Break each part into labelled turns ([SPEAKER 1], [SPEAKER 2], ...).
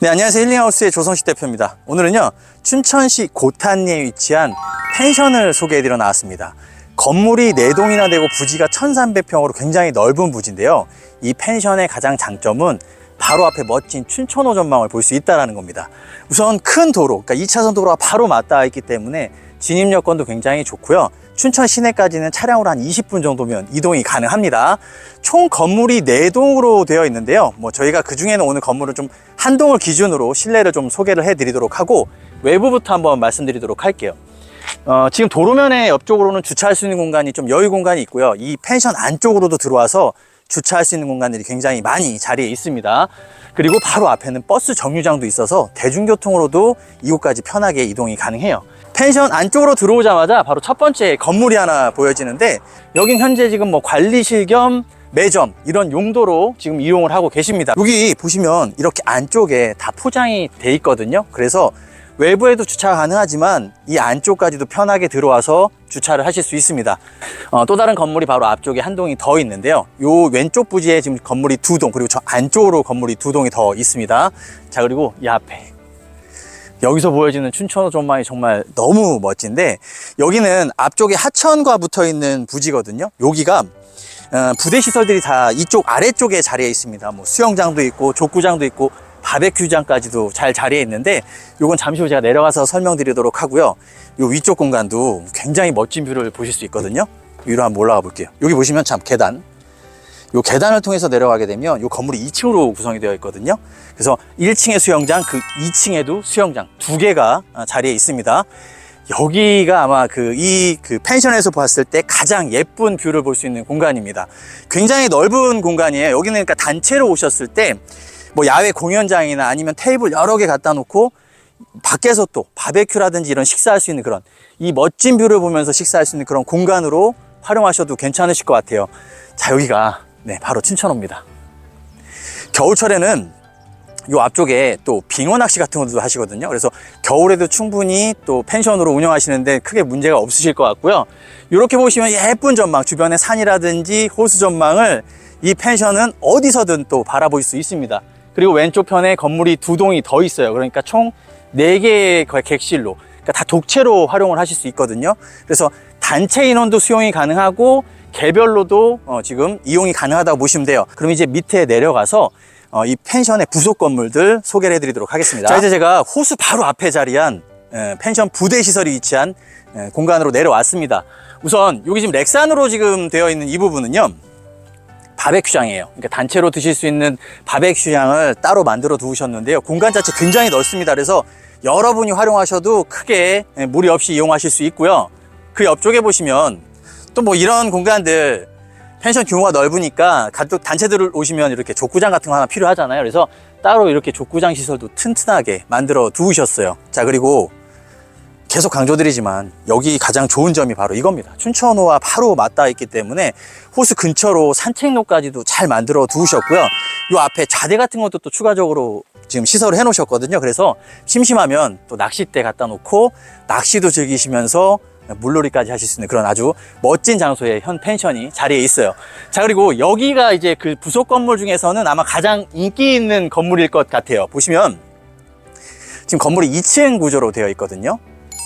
[SPEAKER 1] 네, 안녕하세요. 힐링하우스의 조성식 대표입니다. 오늘은요, 춘천시 고탄리에 위치한 펜션을 소개해드려 나왔습니다. 건물이 4동이나 되고 부지가 1300평으로 굉장히 넓은 부지인데요. 이 펜션의 가장 장점은 바로 앞에 멋진 춘천호 전망을 볼 수 있다는 겁니다. 우선 큰 도로, 그러니까 2차선 도로가 바로 맞닿아 있기 때문에 진입 여건도 굉장히 좋고요. 춘천 시내까지는 차량으로 한 20분 정도면 이동이 가능합니다. 총 건물이 4동으로 되어 있는데요. 뭐 저희가 그 중에는 오늘 건물을 좀 한 동을 기준으로 실내를 좀 소개를 해 드리도록 하고 외부부터 한번 말씀드리도록 할게요. 어, 지금 도로면의 옆쪽으로는 주차할 수 있는 공간이 좀 여유 공간이 있고요. 이 펜션 안쪽으로도 들어와서 주차할 수 있는 공간들이 굉장히 많이 자리에 있습니다. 그리고 바로 앞에는 버스 정류장도 있어서 대중교통으로도 이곳까지 편하게 이동이 가능해요. 펜션 안쪽으로 들어오자마자 바로 첫 번째 건물이 하나 보여지는데 여긴 현재 지금 뭐 관리실 겸 매점 이런 용도로 지금 이용을 하고 계십니다. 여기 보시면 이렇게 안쪽에 다 포장이 돼 있거든요. 그래서 외부에도 주차가 가능하지만 이 안쪽까지도 편하게 들어와서 주차를 하실 수 있습니다. 어, 또 다른 건물이 바로 앞쪽에 한 동이 더 있는데요. 요 왼쪽 부지에 지금 건물이 두 동, 그리고 저 안쪽으로 건물이 두 동이 더 있습니다. 자, 그리고 이 앞에. 여기서 보여지는 춘천호 전망이 정말 너무 멋진데 여기는 앞쪽에 하천과 붙어 있는 부지거든요. 여기가 어, 부대 시설들이 다 이쪽 아래쪽에 자리해 있습니다. 뭐 수영장도 있고 족구장도 있고 바베큐장까지도 잘 자리해 있는데 요건 잠시 후 제가 내려가서 설명드리도록 하고요. 요 위쪽 공간도 굉장히 멋진 뷰를 보실 수 있거든요. 위로 한번 올라가 볼게요. 여기 보시면 참 계단. 요 계단을 통해서 내려가게 되면 요 건물이 2층으로 구성이 되어 있거든요. 그래서 1층에 수영장, 그 2층에도 수영장 두 개가 아, 자리에 있습니다. 여기가 아마 그이그 펜션에서 봤을 때 가장 예쁜 뷰를 볼 수 있는 공간입니다. 굉장히 넓은 공간이에요. 여기는 그러니까 단체로 오셨을 때 뭐 야외 공연장이나 아니면 테이블 여러 개 갖다 놓고 밖에서 또 바베큐라든지 이런 식사할 수 있는 그런 이 멋진 뷰를 보면서 식사할 수 있는 그런 공간으로 활용하셔도 괜찮으실 것 같아요. 자, 여기가 네, 바로 춘천호입니다. 겨울철에는 요 앞쪽에 또 빙어 낚시 같은 것도 하시거든요. 그래서 겨울에도 충분히 또 펜션으로 운영하시는데 크게 문제가 없으실 것 같고요. 이렇게 보시면 예쁜 전망, 주변의 산이라든지 호수 전망을 이 펜션은 어디서든 또 바라볼 수 있습니다. 그리고 왼쪽 편에 건물이 두 동이 더 있어요. 그러니까 총 네개의 거의 객실로, 그러니까 다 독채로 활용을 하실 수 있거든요. 그래서 단체 인원도 수용이 가능하고 개별로도 어, 지금 이용이 가능하다고 보시면 돼요. 그럼 이제 밑에 내려가서 어, 이 펜션의 부속 건물들 소개를 해드리도록 하겠습니다. 자, 이제 제가 호수 바로 앞에 자리한 에, 펜션 부대 시설이 위치한 에, 공간으로 내려왔습니다. 우선 여기 지금 렉산으로 지금 되어 있는 이 부분은요. 바베큐장이에요. 그러니까 단체로 드실 수 있는 바베큐장을 따로 만들어 두셨는데요. 공간 자체 굉장히 넓습니다. 그래서 여러분이 활용하셔도 크게 에, 무리 없이 이용하실 수 있고요. 그 옆쪽에 보시면 또 뭐 이런 공간들 펜션 규모가 넓으니까 가족 단체들 오시면 이렇게 족구장 같은 거 하나 필요하잖아요. 그래서 따로 이렇게 족구장 시설도 튼튼하게 만들어 두셨어요. 자, 그리고 계속 강조드리지만 여기 가장 좋은 점이 바로 이겁니다. 춘천호와 바로 맞닿아 있기 때문에 호수 근처로 산책로까지도 잘 만들어 두셨고요. 요 앞에 좌대 같은 것도 또 추가적으로 지금 시설을 해 놓으셨거든요. 그래서 심심하면 또 낚싯대 갖다 놓고 낚시도 즐기시면서 물놀이까지 하실 수 있는 그런 아주 멋진 장소에 현 펜션이 자리에 있어요. 자, 그리고 여기가 이제 그 부속 건물 중에서는 아마 가장 인기 있는 건물일 것 같아요. 보시면 지금 건물이 2층 구조로 되어 있거든요.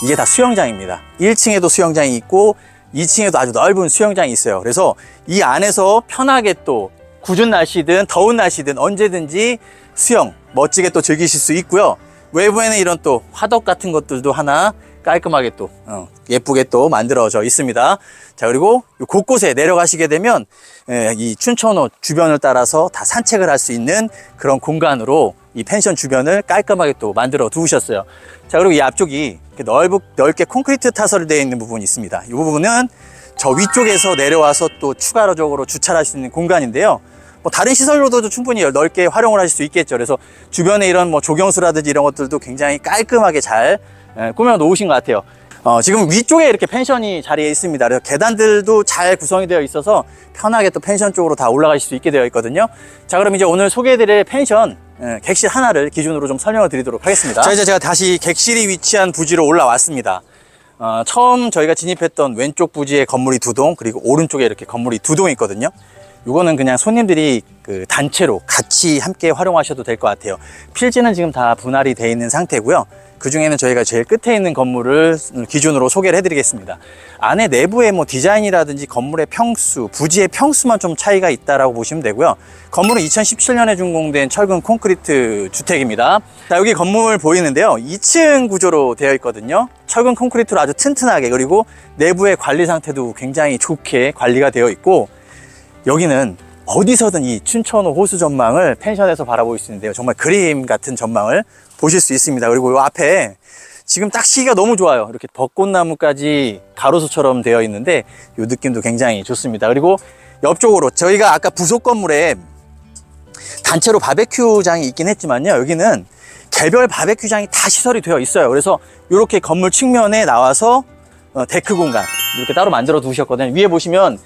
[SPEAKER 1] 이게 다 수영장입니다. 1층에도 수영장이 있고 2층에도 아주 넓은 수영장이 있어요. 그래서 이 안에서 편하게 또 궂은 날씨든 더운 날씨든 언제든지 수영 멋지게 또 즐기실 수 있고요. 외부에는 이런 또 화덕 같은 것들도 하나 깔끔하게 또 어, 예쁘게 또 만들어져 있습니다. 자 그리고 요 곳곳에 내려가시게 되면 예, 이 춘천호 주변을 따라서 다 산책을 할 수 있는 그런 공간으로 이 펜션 주변을 깔끔하게 또 만들어 두셨어요. 자 그리고 이 앞쪽이 넓, 넓게 콘크리트 타설이 되어 있는 부분이 있습니다. 이 부분은 저 위쪽에서 내려와서 또 추가적으로 주차를 할 수 있는 공간인데요. 뭐 다른 시설로도 충분히 넓게 활용을 하실 수 있겠죠. 그래서 주변에 이런 뭐 조경수라든지 이런 것들도 굉장히 깔끔하게 잘 예, 꾸며 놓으신 것 같아요. 어, 지금 위쪽에 이렇게 펜션이 자리에 있습니다. 그래서 계단들도 잘 구성이 되어 있어서 편하게 또 펜션 쪽으로 다 올라가실 수 있게 되어 있거든요. 자, 그럼 이제 오늘 소개해드릴 펜션 예, 객실 하나를 기준으로 좀 설명을 드리도록 하겠습니다. 자, 이제 제가 다시 객실이 위치한 부지로 올라왔습니다. 어, 처음 저희가 진입했던 왼쪽 부지에 건물이 두 동, 그리고 오른쪽에 이렇게 건물이 두 동 있거든요. 이거는 그냥 손님들이 그 단체로 같이 함께 활용하셔도 될 것 같아요. 필지는 지금 다 분할이 돼 있는 상태고요. 그 중에는 저희가 제일 끝에 있는 건물을 기준으로 소개를 해드리겠습니다. 안에 내부의 뭐 디자인이라든지 건물의 평수, 부지의 평수만 좀 차이가 있다라고 보시면 되고요. 건물은 2017년에 준공된 철근 콘크리트 주택입니다. 자, 여기 건물 보이는데요. 2층 구조로 되어 있거든요. 철근 콘크리트로 아주 튼튼하게 그리고 내부의 관리 상태도 굉장히 좋게 관리가 되어 있고 여기는 어디서든 이 춘천호 호수 전망을 펜션에서 바라볼 수 있는데요. 정말 그림 같은 전망을 보실 수 있습니다. 그리고 이 앞에 지금 딱 시기가 너무 좋아요. 이렇게 벚꽃나무까지 가로수처럼 되어 있는데 이 느낌도 굉장히 좋습니다. 그리고 옆쪽으로 저희가 아까 부속 건물에 단체로 바베큐장이 있긴 했지만요. 여기는 개별 바베큐장이 다 시설이 되어 있어요. 그래서 이렇게 건물 측면에 나와서 어, 데크 공간 이렇게 따로 만들어 두셨거든요. 위에 보시면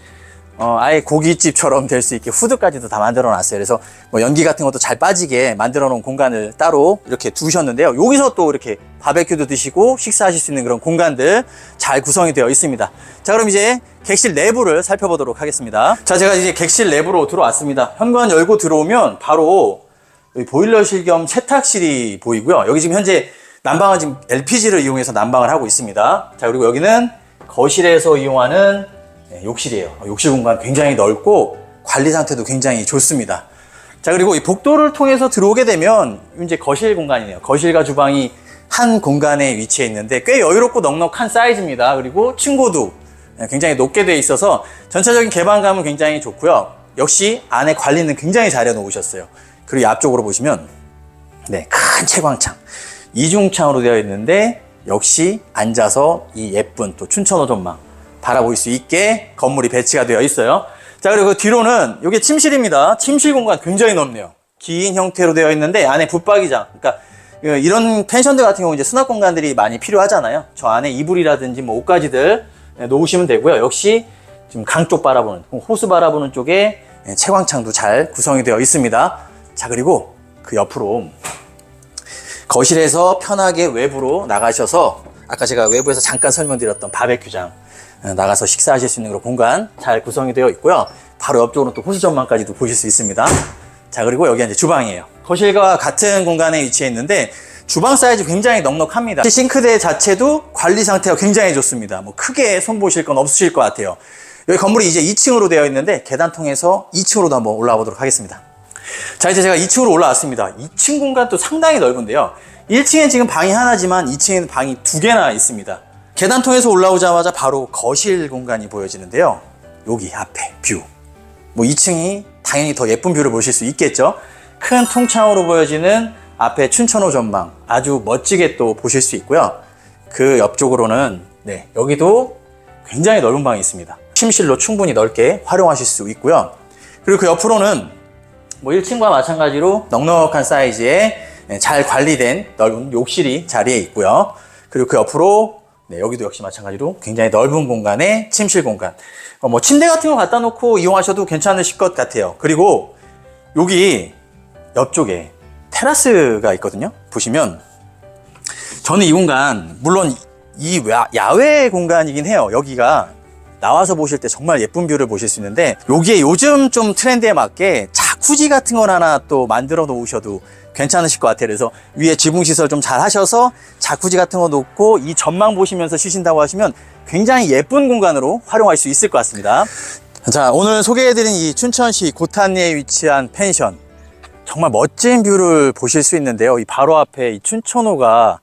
[SPEAKER 1] 어, 아예 고깃집처럼 될 수 있게 후드까지도 다 만들어 놨어요. 그래서 뭐 연기 같은 것도 잘 빠지게 만들어 놓은 공간을 따로 이렇게 두셨는데요. 여기서 또 이렇게 바베큐도 드시고 식사하실 수 있는 그런 공간들 잘 구성이 되어 있습니다. 자, 그럼 이제 객실 내부를 살펴보도록 하겠습니다. 자, 제가 이제 객실 내부로 들어왔습니다. 현관 열고 들어오면 바로 보일러실 겸 세탁실이 보이고요. 여기 지금 현재 난방은 지금 LPG를 이용해서 난방을 하고 있습니다. 자, 그리고 여기는 거실에서 이용하는 네, 욕실이에요. 욕실 공간 굉장히 넓고 관리 상태도 굉장히 좋습니다. 자, 그리고 이 복도를 통해서 들어오게 되면 이제 거실 공간이네요. 거실과 주방이 한 공간에 위치해 있는데 꽤 여유롭고 넉넉한 사이즈입니다. 그리고 층고도 굉장히 높게 되어 있어서 전체적인 개방감은 굉장히 좋고요. 역시 안에 관리는 굉장히 잘 해놓으셨어요. 그리고 이 앞쪽으로 보시면 네, 큰 채광창. 이중창으로 되어 있는데 역시 앉아서 이 예쁜 또 춘천호 전망 바라볼 수 있게 건물이 배치가 되어 있어요. 자, 그리고 그 뒤로는 이게 침실입니다. 침실 공간 굉장히 넓네요. 긴 형태로 되어 있는데 안에 붙박이장. 그러니까 이런 펜션들 같은 경우 이제 수납 공간들이 많이 필요하잖아요. 저 안에 이불이라든지 뭐 옷가지들 놓으시면 되고요. 역시 지금 강 쪽 바라보는 호수 바라보는 쪽에 채광창도 잘 구성이 되어 있습니다. 자, 그리고 그 옆으로 거실에서 편하게 외부로 나가셔서 아까 제가 외부에서 잠깐 설명드렸던 바베큐장 어, 나가서 식사하실 수 있는 그런 공간 잘 구성이 되어 있고요. 바로 옆쪽으로 또 호수 전망까지도 보실 수 있습니다. 자, 그리고 여기가 이제 주방이에요. 거실과 같은 공간에 위치해 있는데 주방 사이즈 굉장히 넉넉합니다. 싱크대 자체도 관리 상태가 굉장히 좋습니다. 뭐 크게 손보실 건 없으실 것 같아요. 여기 건물이 이제 2층으로 되어 있는데 계단 통해서 2층으로도 한번 올라와 보도록 하겠습니다. 자, 이제 제가 2층으로 올라왔습니다. 2층 공간도 상당히 넓은데요. 1층에 지금 방이 하나지만 2층에는 방이 두 개나 있습니다. 계단 통해서 올라오자마자 바로 거실 공간이 보여지는데요. 여기 앞에 뷰. 뭐 2층이 당연히 더 예쁜 뷰를 보실 수 있겠죠. 큰 통창으로 보여지는 앞에 춘천호 전망 아주 멋지게 또 보실 수 있고요. 그 옆쪽으로는 네, 여기도 굉장히 넓은 방이 있습니다. 침실로 충분히 넓게 활용하실 수 있고요. 그리고 그 옆으로는 뭐 1층과 마찬가지로 넉넉한 사이즈의 네, 잘 관리된 넓은 욕실이 자리에 있고요. 그리고 그 옆으로 네, 여기도 역시 마찬가지로 굉장히 넓은 공간에 침실 공간. 어, 뭐 침대 같은 거 갖다 놓고 이용하셔도 괜찮으실 것 같아요. 그리고 여기 옆쪽에 테라스가 있거든요. 보시면 저는 이 공간 물론 이 야외 공간이긴 해요. 여기가 나와서 보실 때 정말 예쁜 뷰를 보실 수 있는데 여기에 요즘 좀 트렌드에 맞게 자쿠지 같은 걸 하나 또 만들어 놓으셔도 괜찮으실 것 같아요. 그래서 위에 지붕 시설 좀 잘 하셔서 자쿠지 같은 거 놓고 이 전망 보시면서 쉬신다고 하시면 굉장히 예쁜 공간으로 활용할 수 있을 것 같습니다. 자, 오늘 소개해드린 이 춘천시 고탄리에 위치한 펜션. 정말 멋진 뷰를 보실 수 있는데요. 이 바로 앞에 이 춘천호가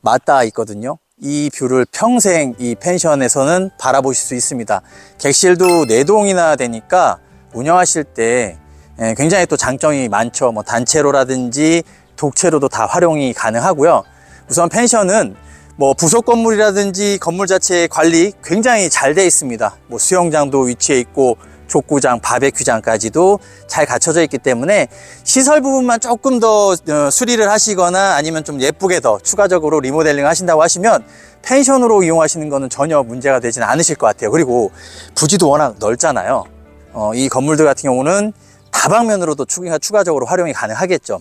[SPEAKER 1] 맞닿아 있거든요. 이 뷰를 평생 이 펜션에서는 바라보실 수 있습니다. 객실도 4동이나 되니까 운영하실 때 예, 굉장히 또 장점이 많죠. 뭐 단체로라든지 독채로도 다 활용이 가능하고요. 우선 펜션은 뭐 부속 건물이라든지 건물 자체 관리 굉장히 잘 돼 있습니다. 뭐 수영장도 위치해 있고 족구장, 바베큐장까지도 잘 갖춰져 있기 때문에 시설 부분만 조금 더 어, 수리를 하시거나 아니면 좀 예쁘게 더 추가적으로 리모델링 하신다고 하시면 펜션으로 이용하시는 거는 전혀 문제가 되지는 않으실 것 같아요. 그리고 부지도 워낙 넓잖아요. 어, 이 건물들 같은 경우는 다방면으로도 추가, 추가적으로 활용이 가능하겠죠.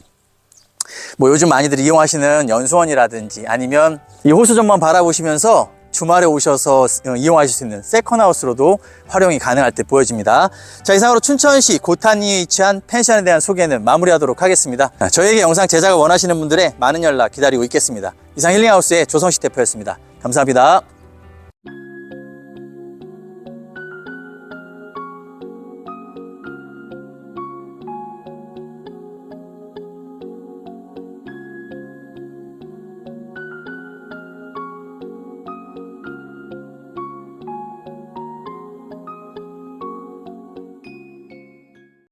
[SPEAKER 1] 뭐 요즘 많이들 이용하시는 연수원이라든지 아니면 이 호수전만 바라보시면서 주말에 오셔서 어, 이용하실 수 있는 세컨하우스로도 활용이 가능할 때 보여집니다. 자, 이상으로 춘천시 고탄리에 위치한 펜션에 대한 소개는 마무리하도록 하겠습니다. 아, 저희에게 영상 제작을 원하시는 분들의 많은 연락 기다리고 있겠습니다. 이상 힐링하우스의 조성식 대표였습니다. 감사합니다.